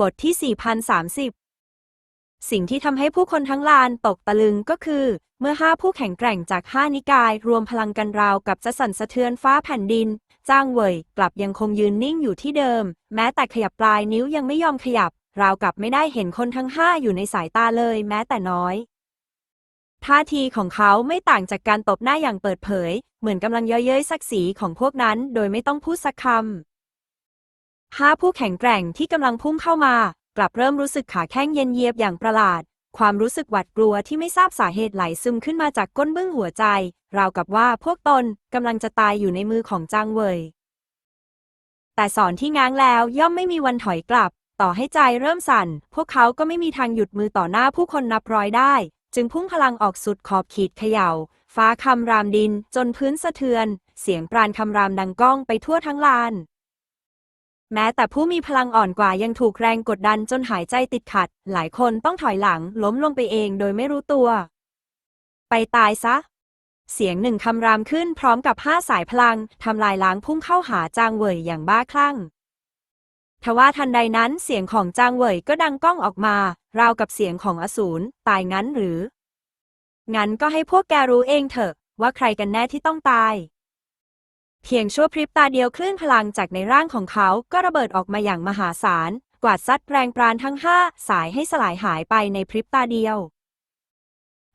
บทที่ 4030 สิ่งที่ทำให้ผู้คนทั้งลานตกตะลึงก็คือ เมื่อห้าผู้แข็งแกร่งจากห้านิกาย รวมพลังกันราวกับจะสั่นสะเทือนฟ้าแผ่นดิน จ้างเหวยกลับยังคงยืนนิ่งอยู่ที่เดิม แม้แต่ขยับปลายนิ้วยังไม่ยอมขยับ ราวกับไม่ได้เห็นคนทั้งห้าอยู่ในสายตาเลยแม้แต่น้อย ท่าทีของเขาไม่ต่างจากการตบหน้าอย่างเปิดเผย เหมือนกำลังเย้ยเย้ยศักดิ์ศรีของพวกนั้น โดยไม่ต้องพูดสักคำ ห้าผู้แข็งแกร่งที่กำลังพุ่งเข้ามา กลับเริ่มรู้สึกขาแข้งเย็นเยียบอย่างประหลาด ความรู้สึกหวาดกลัวที่ไม่ทราบสาเหตุไหลซึมขึ้นมาจากก้นบึ้งหัวใจ ราวกับว่าพวกตนกำลังจะตายอยู่ในมือของจางเวยแต่สอนที่ง้างแล้วย่อมไม่มีวันถอยกลับ ต่อให้ใจเริ่มสั่น พวกเขาก็ไม่มีทางหยุดมือต่อหน้าผู้คนนับร้อยได้ จึงพุ่งพลังออกสุดขอบขีดเขย่า ฟ้าคำรามดินจนพื้นสะเทือน เสียงปราณคำรามดังก้องไปทั่วทั้งลาน แม้แต่ผู้มีพลังอ่อนกว่ายังถูกแรงกดดันจนหายใจติดขัด หลายคนต้องถอยหลังล้มลงไปเองโดยไม่รู้ตัว ไปตายซะ เสียงหนึ่งคำรามขึ้นพร้อมกับห้าสายพลังทำลายล้างพุ่งเข้าหาจางเหวยอย่างบ้าคลั่ง ทว่าทันใดนั้นเสียงของจางเหวยก็ดังก้องออกมา ราวกับเสียงของอสูรตายงั้นหรือ งั้นก็ให้พวกแกรู้เองเถอะ ว่าใครกันแน่ที่ต้องตาย เพียงชั่วพริบตาเดียวคลื่นพลังจากในร่างของเขาก็ระเบิดออกมาอย่างมหาศาล กวาดซัดแรงปราณทั้งห้าสายให้สลายหายไปในพริบตาเดียว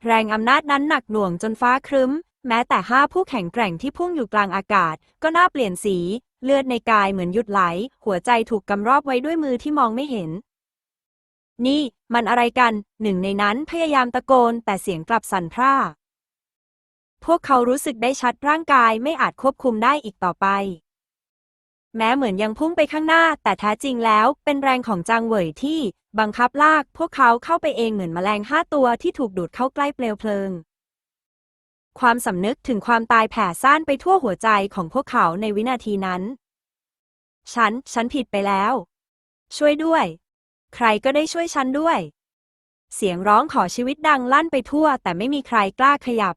แรงอำนาจนั้นหนักหน่วงจนฟ้าครึ้ม แม้แต่ห้าผู้แข็งแกร่งที่พุ่งอยู่กลางอากาศ ก็น่าเปลี่ยนสี เลือดในกายเหมือนหยุดไหล หัวใจถูกกำรอบไว้ด้วยมือที่มองไม่เห็น นี่ มันอะไรกัน หนึ่งในนั้นพยายามตะโกนแต่เสียงกลับสั่นพร่า พวกเขารู้สึกได้ชัดร่างกายไม่อาจควบคุมได้อีกต่อไป แม้เหมือนยังพุ่งไปข้างหน้า แต่แท้จริงแล้วเป็นแรงของจางเหวยที่บังคับลาก พวกเขาเข้าไปเองเหมือนแมลงห้าตัวที่ถูกดูดเข้าใกล้เปลวเพลิง ความสำนึกถึงความตายแผ่ซ่านไปทั่วหัวใจของพวกเขาในวินาทีนั้น ฉัน ฉันผิดไปแล้ว ช่วยด้วย ใครก็ได้ช่วยฉันด้วย เสียงร้องขอชีวิตดังลั่นไปทั่ว แต่ไม่มีใครกล้าขยับ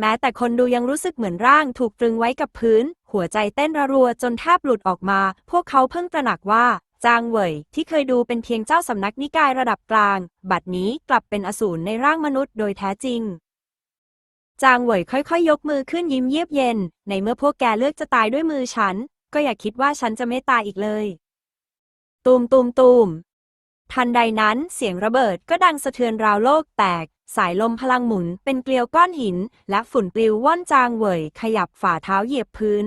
แม้แต่คนดูยังรู้สึกเหมือนร่างถูกตรึงไว้กับพื้น หัวใจเต้นระรัวจนแทบหลุดออกมา พวกเขาเพิ่งตระหนักว่า จางเหวยที่เคยดูเป็นเพียงเจ้าสำนักนิกายระดับกลาง บัดนี้กลับเป็นอสูรในร่างมนุษย์โดยแท้จริง จางเหวยค่อยๆยยกมือขึ้นยิ้มเยียบเย็น ในเมื่อพวกแกเลือกจะตายด้วยมือฉัน ก็อย่าคิดว่าฉันจะไม่ตายอีกเลย ตูมตูมตูม ทันใดนั้นเสียงระเบิดก็ดังสะเทือนราวโลกแตก สายลมพลังหมุนเป็นเกลียวก้อนหิน และฝุ่นปลิวว่อนจางเหวยขยับฝ่าเท้าเหยียบพื้น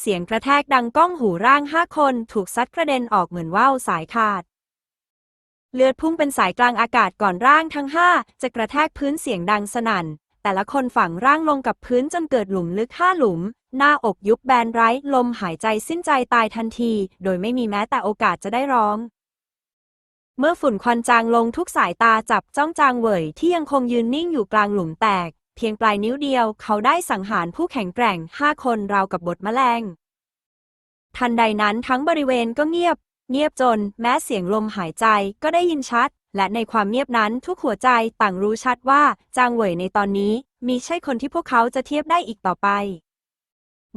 เสียงกระแทกดังก้องหูร่างห้าคนถูกซัดกระเด็นออกเหมือนว่าวสายขาด เลือดพุ่งเป็นสายกลางอากาศก่อนร่างทั้งห้าจะกระแทกพื้นเสียงดังสนั่น แต่ละคนฝังร่างลงกับพื้นจนเกิดหลุมลึกห้าหลุม หน้าอกยุบแบนไร้ลมหายใจสิ้นใจตายทันที โดยไม่มีแม้แต่โอกาสจะได้ร้อง เมื่อฝุ่นควันจางลงทุกสายตาจับจ้องจางเหวยที่ยังคงยืนนิ่งอยู่กลางหลุมแตก เพียงปลายนิ้วเดียวเขาได้สังหารผู้แข็งแกร่งห้าคนราวกับบทแมลง ทันใดนั้นทั้งบริเวณก็เงียบ เงียบจนแม้เสียงลมหายใจก็ได้ยินชัด และในความเงียบนั้นทุกหัวใจต่างรู้ชัดว่าจางเหวยในตอนนี้มีใช่คนที่พวกเขาจะเทียบได้อีกต่อไป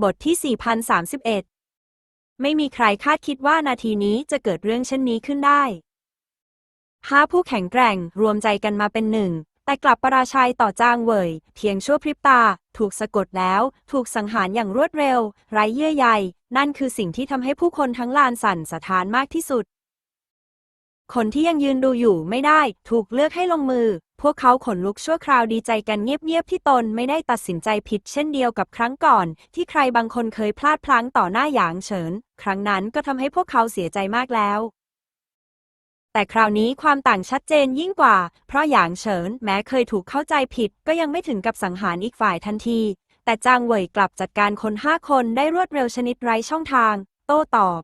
บทที่ 4031 ไม่มีใครคาดคิดว่านาทีนี้จะเกิดเรื่องเช่นนี้ขึ้นได้ ห้าผู้แข็งแกร่งรวมใจกันมาเป็นหนึ่ง แต่กลับประราชัยต่อจ้างเหวยเพียงชั่วพริบตา ถูกสะกดแล้ว ถูกสังหารอย่างรวดเร็ว ไร้เยื่อใย นั่นคือสิ่งที่ทำให้ผู้คนทั้งลานสั่นสะท้านมากที่สุด คนที่ยังยืนดูอยู่ไม่ได้ ถูกเลือกให้ลงมือ พวกเขาขนลุกชั่วคราวดีใจกันเงียบๆที่ตนไม่ได้ตัดสินใจผิดเช่นเดียวกับครั้งก่อน ที่ใครบางคนเคยพลาดพลั้งต่อหน้าหยางเฉิน ครั้งนั้นก็ทำให้พวกเขาเสียใจมากแล้ว แต่คราวนี้ความต่างชัดเจนยิ่งกว่า เพราะหยางเฉินแม้เคยถูกเข้าใจผิด ก็ยังไม่ถึงกับสังหารอีกฝ่ายทันที แต่จางเหวยกลับจัดการคนห้าคนได้รวดเร็วชนิดไร้ช่องทาง โต้ตอบ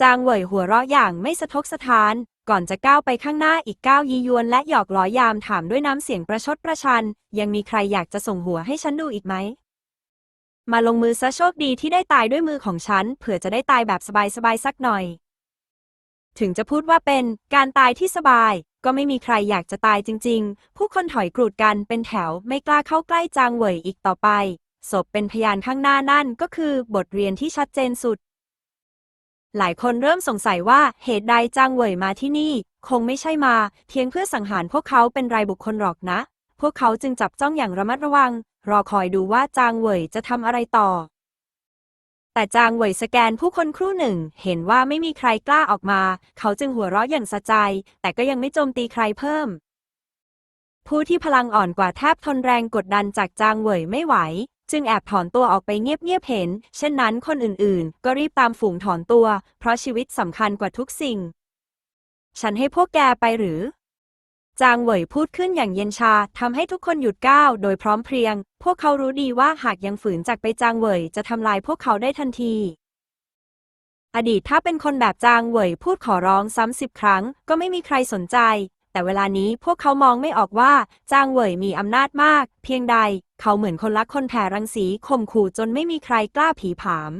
จางเหวยหัวเราะอย่างไม่สะทกสะท้าน ก่อนจะก้าวไปข้างหน้าอีกก้าวยียวนและหยอกล้อยามถามด้วยน้ำเสียงประชดประชัน ยังมีใครอยากจะส่งหัวให้ฉันดูอีกไหมมาลงมือซะโชคดีที่ได้ตายด้วยมือของฉัน เผื่อจะได้ตายแบบสบายๆสักหน่อย ถึงจะพูดว่าเป็นการตายที่สบาย ก็ไม่มีใครอยากจะตายจริง ๆ ผู้คนถอยกรูดกันเป็นแถวไม่กล้าเข้าใกล้จางเหวยอีกต่อไป ศพเป็นพยานข้างหน้านั่นก็คือบทเรียนที่ชัดเจนสุด หลายคนเริ่มสงสัยว่าเหตุใดจางเหวยมาที่นี่ คงไม่ใช่มา เพียงเพื่อสังหารพวกเขาเป็นรายบุคคลหรอกนะ พวกเขาจึงจับจ้องอย่างระมัดระวัง รอคอยดูว่าจางเหวยจะทำอะไรต่อ แต่จางเหวยสแกนผู้คนครู่หนึ่ง เห็นว่าไม่มีใครกล้าออกมา เขาจึงหัวเราะอย่างสะใจ แต่ก็ยังไม่โจมตีใครเพิ่ม ผู้ที่พลังอ่อนกว่าแทบทนแรงกดดันจากจางเหวยไม่ไหว จึงแอบถอนตัวออกไปเงียบๆเห็น เช่นนั้นคนอื่นๆ ก็รีบตามฝูงถอนตัว เพราะชีวิตสำคัญกว่าทุกสิ่ง ฉันให้พวกแกไปหรือ จางเหวยพูดขึ้นอย่างเย็นชาทำให้ทุกคนหยุดก้าวโดยพร้อมเพรียง พวกเขารู้ดีว่าหากยังฝืนจากไปจางเหวยจะทำลายพวกเขาได้ทันที อดีตถ้าเป็นคนแบบจางเหวยพูดขอร้องซ้ำสิบครั้ง ก็ไม่มีใครสนใจ แต่เวลานี้พวกเขามองไม่ออกว่าจางเหวยมีอำนาจมาก เพียงใด เขาเหมือนคนลักคนแผ่รังสีข่มขู่จนไม่มีใครกล้าผีผาม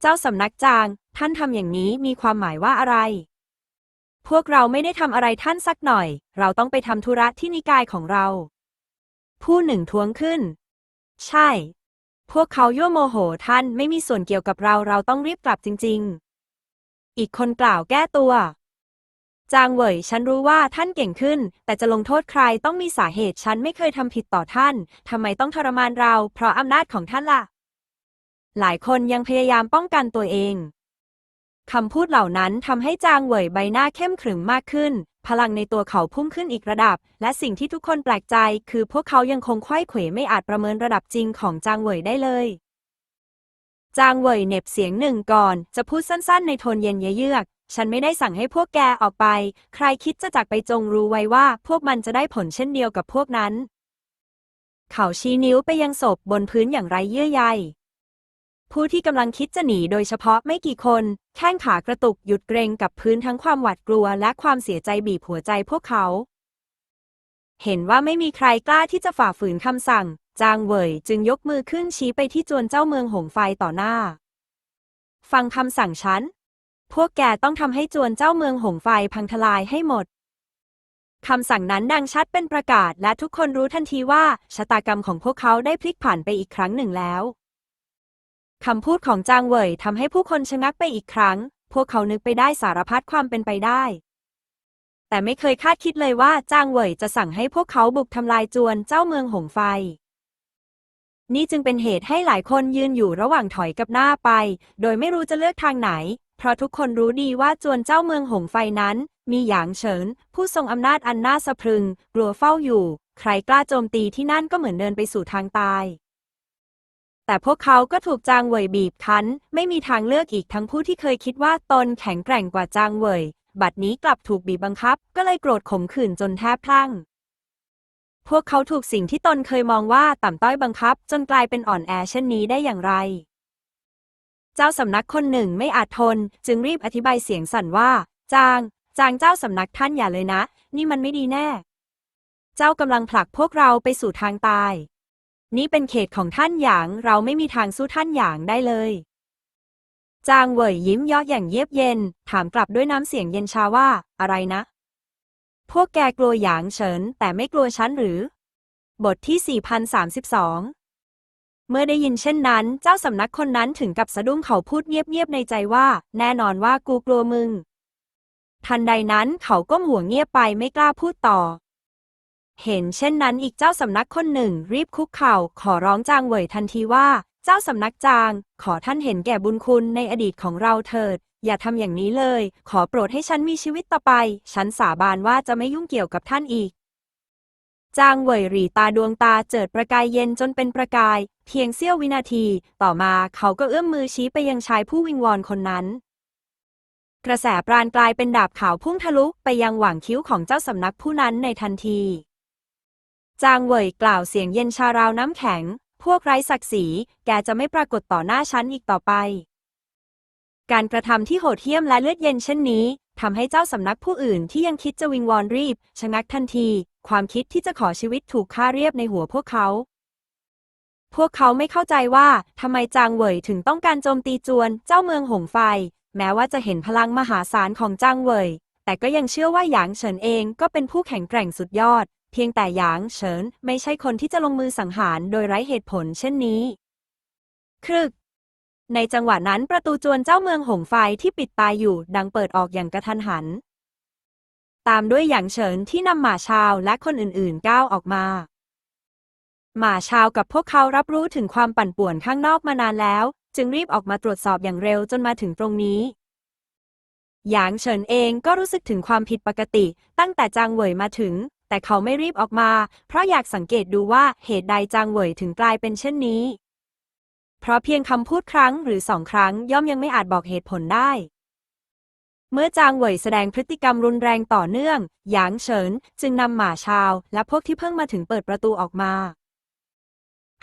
เจ้าสำนักจาง ท่านทำอย่างนี้มีความหมายว่าอะไร พวกเราไม่ได้ทำอะไรท่านสักหน่อย เราต้องไปทำธุระที่นิกายของเรา ผู้หนึ่งท้วงขึ้น ใช่ พวกเขายั่วโมโหท่านไม่มีส่วนเกี่ยวกับเราเราต้องรีบกลับจริง ๆ อีกคนกล่าวแก้ตัว จางเหวยฉันรู้ว่าท่านเก่งขึ้น แต่จะลงโทษใครต้องมีสาเหตุฉันไม่เคยทำผิดต่อท่านทำไมต้องทรมานเรา เพราะอำนาจของท่านล่ะ หลายคนยังพยายามป้องกันตัวเอง คำพูดเหล่านั้นทำให้จางเหวยใบหน้าเข้มขรึมมากขึ้น พลังในตัวเขาพุ่งขึ้นอีกระดับ และสิ่งที่ทุกคนแปลกใจ คือพวกเขายังคงไขว้เขวไม่อาจประเมินระดับจริงของจางเหวยได้เลย จางเหวยเน็บเสียงหนึ่งก่อน จะพูดสั้นๆ ในโทนเย็นเยือก ฉันไม่ได้สั่งให้พวกแกออกไป ใครคิดจะจากไปจงรู้ไว้ว่า พวกมันจะได้ผลเช่นเดียวกับพวกนั้น เขาชี้นิ้วไปยังศพบนพื้นอย่างไรเยื่อใย ผู้ที่กำลังคิดจะหนีโดยเฉพาะไม่กี่คน แข้งขากระตุกหยุดเกรงกับพื้นทั้งความหวาดกลัวและความเสียใจบีบหัวใจพวกเขา เห็นว่าไม่มีใครกล้าที่จะฝ่าฝืนคำสั่ง จางเวยจึงยกมือขึ้นชี้ไปที่จวนเจ้าเมืองหงไฟต่อหน้า ฟังคำสั่งฉัน พวกแกต้องทำให้จวนเจ้าเมืองหงไฟพังทลายให้หมดคำสั่งนั้นดังชัดเป็นประกาศและทุกคนรู้ทันทีว่าชะตากรรมของพวกเขาได้พลิกผันไปอีกครั้งหนึ่งแล้ว คำพูดของจางเหวยทำให้ผู้คนชะงักไปอีกครั้ง พวกเขานึกไปได้สารพัดความเป็นไปได้ แต่ไม่เคยคาดคิดเลยว่าจางเหวยจะสั่งให้พวกเขาบุกทำลายจวนเจ้าเมืองหงไฟ นี่จึงเป็นเหตุให้หลายคนยืนอยู่ระหว่างถอยกับหน้าไป โดยไม่รู้จะเลือกทางไหน เพราะทุกคนรู้ดีว่าจวนเจ้าเมืองหงไฟนั้น มีหยางเฉิน ผู้ทรงอำนาจอันน่าสะพรึง กลัวเฝ้าอยู่ ใครกล้าโจมตีที่นั่นก็เหมือนเดินไปสู่ทางตาย แต่พวกเขาก็ถูกจางเหวยบีบคั้น ไม่มีทางเลือกอีกทั้งผู้ที่เคยคิดว่าตนแข็งแกร่งกว่าจางเหวยบัดนี้กลับถูกบีบบังคับ ก็เลยโกรธขมขื่นจนแทบพลั่งพวกเขาถูกสิ่งที่ตนเคยมองว่าต่ำต้อยบังคับ จนกลายเป็นอ่อนแอเช่นนี้ได้อย่างไร เจ้าสำนักคนหนึ่งไม่อาจทน จึงรีบอธิบายเสียงสั่นว่า จาง จางเจ้าสำนักท่านอย่าเลยนะ นี่มันไม่ดีแน่ เจ้ากำลังผลักพวกเราไปสู่ทางตาย นี่เป็นเขตของท่านหยาง เราไม่มีทางสู้ท่านหยางได้เลย จางเหวยยิ้มยาะอย่างเยียบเย็น ถามกลับด้วยน้ำเสียงเย็นชาว่า อะไรนะ พวกแกกลัวหยางเฉิน แต่ไม่กลัวฉันหรือ บทที่ 4032 เมื่อได้ยินเช่นนั้น เจ้าสำนักคนนั้นถึงกับสะดุ้งเขาพูดเงียบๆในใจว่า แน่นอนว่ากูกลัวมึง ทันใดนั้นเขาก้มหัวเงียบไปไม่กล้าพูดต่อ เห็นเช่นนั้นอีกเจ้าสำนักคนหนึ่ง รีบคุกเข่า ขอร้องจางเหวยทันทีว่า เจ้าสำนักจาง ขอท่านเห็นแก่บุญคุณในอดีตของเราเถิด อย่าทำอย่างนี้เลย ขอโปรดให้ฉันมีชีวิตต่อไป ฉันสาบานว่าจะไม่ยุ่งเกี่ยวกับท่านอีก จางเหวยหรีตาดวงตาเจิดประกายเย็นจนเป็นประกาย เพียงเสี้ยววินาที ต่อมาเขาก็เอื้อมมือชี้ไปยังชายผู้วิงวอนคนนั้นกระแสปราณกลายเป็นดาบขาวพุ่งทะลุไปยังหว่างคิ้วของเจ้าสำนักผู้นั้นในทันที จางเหวยกล่าวเสียงเย็นชาราวน้ำแข็ง พวกไร้ศักดิ์ศรี แกจะไม่ปรากฏต่อหน้าฉันอีกต่อไป การกระทำที่โหดเหี้ยมและเลือดเย็นเช่นนี้ทำให้เจ้าสำนักผู้อื่นที่ยังคิดจะวิงวอนรีบ ชะงักทันที ความคิดที่จะขอชีวิตถูกฆ่าเรียบในหัวพวกเขา พวกเขาไม่เข้าใจว่าทำไมจางเหวยถึงต้องการโจมตีจวนเจ้าเมืองหงไฟ แม้ว่าจะเห็นพลังมหาศาลของจางเหวยแต่ก็ยังเชื่อว่าหยางเฉินเองก็เป็นผู้แข็งแกร่งสุดยอด เพียงแต่หยางเฉินไม่ใช่คนที่จะลงมือสังหารโดยไร้เหตุผลเช่นนี้ครึก ในจังหวะนั้นประตูจวนเจ้าเมืองหงไฟที่ปิดตายอยู่ดังเปิดออกอย่างกระทันหัน ตามด้วยหยางเฉินที่นำหมาชาวและคนอื่นๆก้าวออกมา หมาชาวกับพวกเขารับรู้ถึงความปั่นป่วนข้างนอกมานานแล้ว จึงรีบออกมาตรวจสอบอย่างเร็วจนมาถึงตรงนี้หยางเฉินเองก็รู้สึกถึงความผิดปกติตั้งแต่จางเหวยมาถึง แต่เขาไม่รีบออกมา เพราะอยากสังเกตดูว่าเหตุใดจางเหวยถึงกลายเป็นเช่นนี้ เพราะเพียงคำพูดครั้งหรือสองครั้งย่อมยังไม่อาจบอกเหตุผลได้ เมื่อจางเหวยแสดงพฤติกรรมรุนแรงต่อเนื่อง หยางเฉินจึงนำหมาชาว และพวกที่เพิ่งมาถึงเปิดประตูออกมา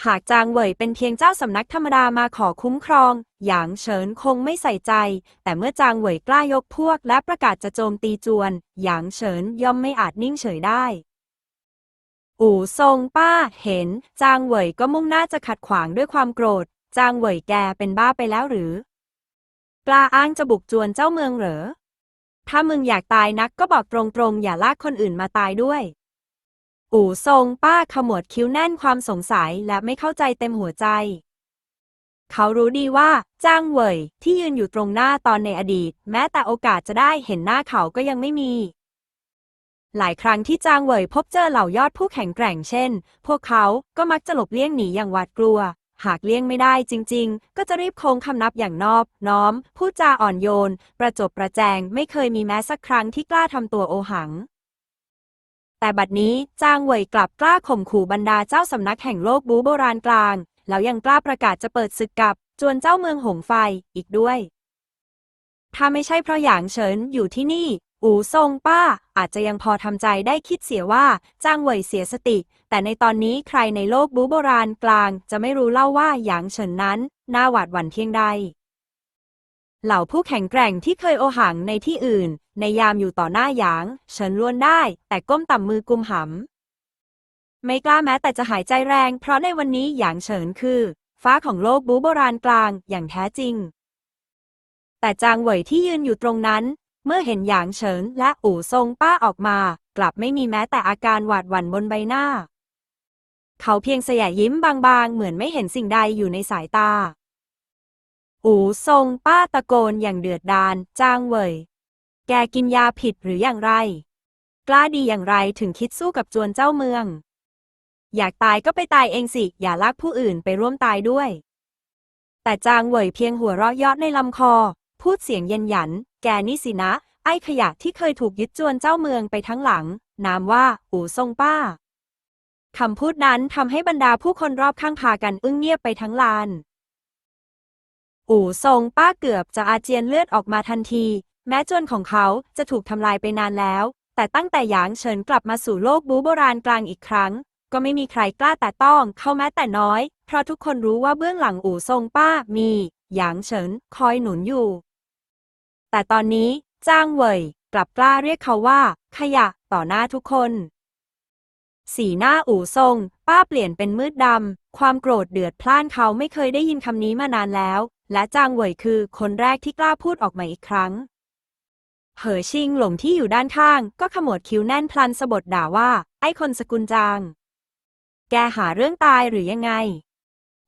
หากจางเหวยเป็นเพียงเจ้าสำนักธรรมดามาขอคุ้มครอง หยางเฉินคงไม่ใส่ใจ แต่เมื่อจางเหวยกล้ายกพวกและประกาศจะโจมตีจวน หยางเฉินย่อมไม่อาจนิ่งเฉยได้ อู่ซงป้าเห็น จางเหวยก็มุ่งหน้าจะขัดขวางด้วยความโกรธ จางเหวยแกเป็นบ้าไปแล้วหรือ กล้าอ้างจะบุกจวนเจ้าเมืองเหรอ ถ้ามึงอยากตายนักก็บอกตรงๆ อย่าลากคนอื่นมาตายด้วย อู่ซงป้าขมวดคิ้วแน่นความสงสัยและไม่เข้าใจเต็มหัวใจ เขารู้ดีว่า จ้างเหวยที่ยืนอยู่ตรงหน้าตอนในอดีต แม้แต่โอกาสจะได้เห็นหน้าเขาก็ยังไม่มี หลายครั้งที่จางเหวยพบเจอเหล่ายอดผู้แข็งแกร่งเช่น พวกเขาก็มักจะหลบเลี่ยงหนีอย่างหวาดกลัว หากเลี่ยงไม่ได้จริง ๆ ก็จะรีบโค้งคำนับอย่างนอบ น้อมพูดจาอ่อนโยน ประจบประแจงไม่เคยมีแม้สักครั้งที่กล้าทำตัวโอหัง แต่บัดนี้จางเหวยกลับกล้าข่มขู่บรรดาเจ้าสำนักแห่งโลกบูโบราณกลาง แล้วยังกล้าประกาศจะเปิดศึกกับ จวนเจ้าเมืองหงไฟอีกด้วย ถ้าไม่ใช่เพราะหยางเฉินอยู่ที่นี่ อูซงป้า อาจจะยังพอทำใจได้คิดเสียว่าจางเหวยเสียสติ แต่ในตอนนี้ใครในโลกบูโบราณกลาง จะไม่รู้เล่าว่าหยางเฉินนั้นน่าหวาดหวั่นเพียงใด เหล่าผู้แข็งแกร่งที่เคยโอหังในที่อื่น ในยามอยู่ต่อหน้าหยาง เฉินล้วนได้ แต่ก้มต่ำมือกุมหำ ไม่กล้าแม้แต่จะหายใจแรง เพราะในวันนี้หยางเฉินคือ ฟ้าของโลกบูโบราณกลางอย่างแท้จริง แต่จางเหวยที่ยืนอยู่ตรงนั้น เมื่อเห็นหยางเฉินและอู่ซงป้าออกมา กลับไม่มีแม้แต่อาการหวาดหวั่นบนใบหน้า เขาเพียงแสยยิ้มบางๆ เหมือนไม่เห็นสิ่งใดอยู่ในสายตา อู่ซงป้าตะโกนอย่างเดือดดาลจางเหวยแกกินยาผิดหรืออย่างไร กล้าดีอย่างไรถึงคิดสู้กับจวนเจ้าเมือง อยากตายก็ไปตายเองสิ อย่าลากผู้อื่นไปร่วมตายด้วย แต่จางเหวยเพียงหัวเราะยาะในลำคอ พูดเสียงเย็นหยัน แกนี่สินะ ไอ้ขยะที่เคยถูกยึดจวนเจ้าเมืองไปทั้งหลัง นามว่า อู่ซงป้าคำพูดนั้นทำให้บรรดาผู้คนรอบข้างพากันอึ้งเงียบไปทั้งลาน อู่ซงป้าเกือบจะอาเจียนเลือดออกมาทันที แม้จวนของเขาจะถูกทำลายไปนานแล้ว แต่ตั้งแต่หยางเฉินกลับมาสู่โลกบูโบราณกลางอีกครั้ง ก็ไม่มีใครกล้าแต่ต้องเขาแม้แต่น้อย เพราะทุกคนรู้ว่าเบื้องหลังอู่ซงป้ามีหยางเฉินคอยหนุนอยู่ แต่ตอนนี้จ้างเหวยกลับกล้าเรียกเขาว่า ขยะต่อหน้าทุกคน สีหน้าอู่ซงป้าเปลี่ยนเป็นมืดดำ ความโกรธเดือดพล่านเขาไม่เคยได้ยินคำนี้มานานแล้ว และจางเหวยคือคนแรกที่กล้าพูดออกมาอีกครั้ง เหอชิงหลงที่อยู่ด้านข้าง ก็ขมวดคิ้วแน่นพลันสะบดด่าว่า ไอ้คนสกุลจาง แกหาเรื่องตายหรือยังไง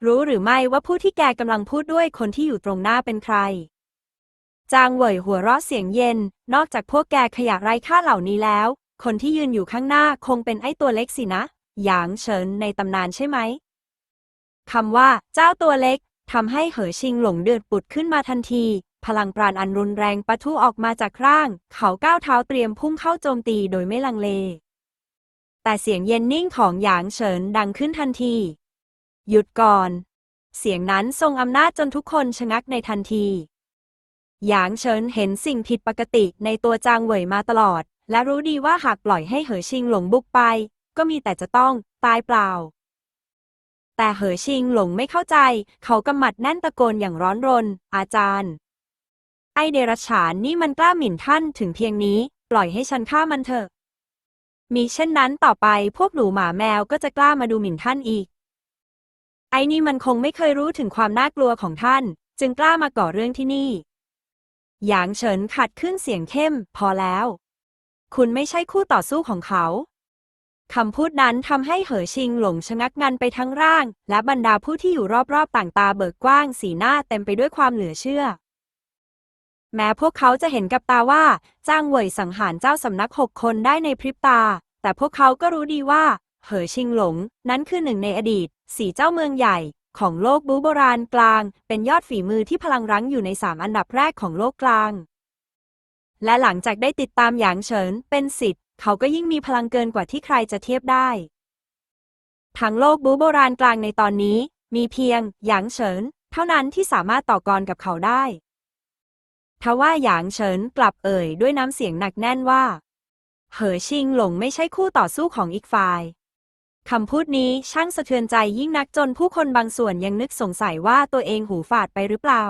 รู้หรือไม่ว่าผู้ที่แกกำลังพูดด้วยคนที่อยู่ตรงหน้าเป็นใคร จางเหวยหัวเราะเสียงเย็น นอกจากพวกแกขยะไร้ค่าเหล่านี้แล้ว คนที่ยืนอยู่ข้างหน้าคงเป็นไอ้ตัวเล็กสินะ หยางเฉินในตำนานใช่ไหมคำว่า เจ้าตัวเล็ก ทำให้เหอชิงหลงเดือดปุดขึ้นมาทันที พลังปราณอันรุนแรงปะทุออกมาจากร่าง เขาก้าวเท้าเตรียมพุ่งเข้าโจมตีโดยไม่ลังเล แต่เสียงเย็นนิ่งของหยางเฉินดังขึ้นทันที หยุดก่อน เสียงนั้นทรงอำนาจจนทุกคนชะงักในทันที หยางเฉินเห็นสิ่งผิดปกติในตัวจางเหวยมาตลอด และรู้ดีว่าหากปล่อยให้เหอชิงหลงบุกไป ก็มีแต่จะต้องตายเปล่า แต่เหอชิงหลงไม่เข้าใจ เขากำหมัดแน่นตะโกนอย่างร้อนรน อาจารย์ ไอเดรัจฉานนี่มันกล้าหมิ่นท่านถึงเพียงนี้ ปล่อยให้ฉันฆ่ามันเถอะ มีเช่นนั้นต่อไปพวกหนูหมาแมวก็จะกล้ามาดูหมิ่นท่านอีก ไอนี่มันคงไม่เคยรู้ถึงความน่ากลัวของท่าน จึงกล้ามาก่อเรื่องที่นี่หยางเฉินขัดขึ้นเสียงเข้ม พอแล้ว คุณไม่ใช่คู่ต่อสู้ของเขา คำพูดนั้นทำให้เหอชิงหลงชะงักงันไปทั้งร่าง และบรรดาผู้ที่อยู่รอบๆต่างตาเบิกกว้างสีหน้าเต็มไปด้วยความเหลือเชื่อ แม้พวกเขาจะเห็นกับตาว่า จ้างเหวยสังหารเจ้าสำนักหกคนได้ในพริบตา แต่พวกเขาก็รู้ดีว่า เหอชิงหลง นั้นคือหนึ่งในอดีต สี่เจ้าเมืองใหญ่ ของโลกบูโบราณกลาง เป็นยอดฝีมือที่พลังรั้งอยู่ในสามอันดับแรกของโลกกลางและหลังจากได้ติดตามหยางเฉินเป็นสิทธิ์ เขาก็ยิ่งมีพลังเกินกว่าที่ใครจะเทียบได้ ทั้งโลกบูโบราณกลางในตอนนี้ มีเพียงหยางเฉิน เท่านั้นที่สามารถต่อกรกับเขาได้ทว่าหยางเฉินกลับเอ่ยด้วยน้ำเสียงหนักแน่นว่า เหอชิงหลงไม่ใช่คู่ต่อสู้ของอีกฝ่ายคำพูดนี้ช่างสะเทือนใจยิ่งนักจนผู้คนบางส่วนยังนึกสงสัยว่าตัวเองหูฝาดไปหรือเปล่า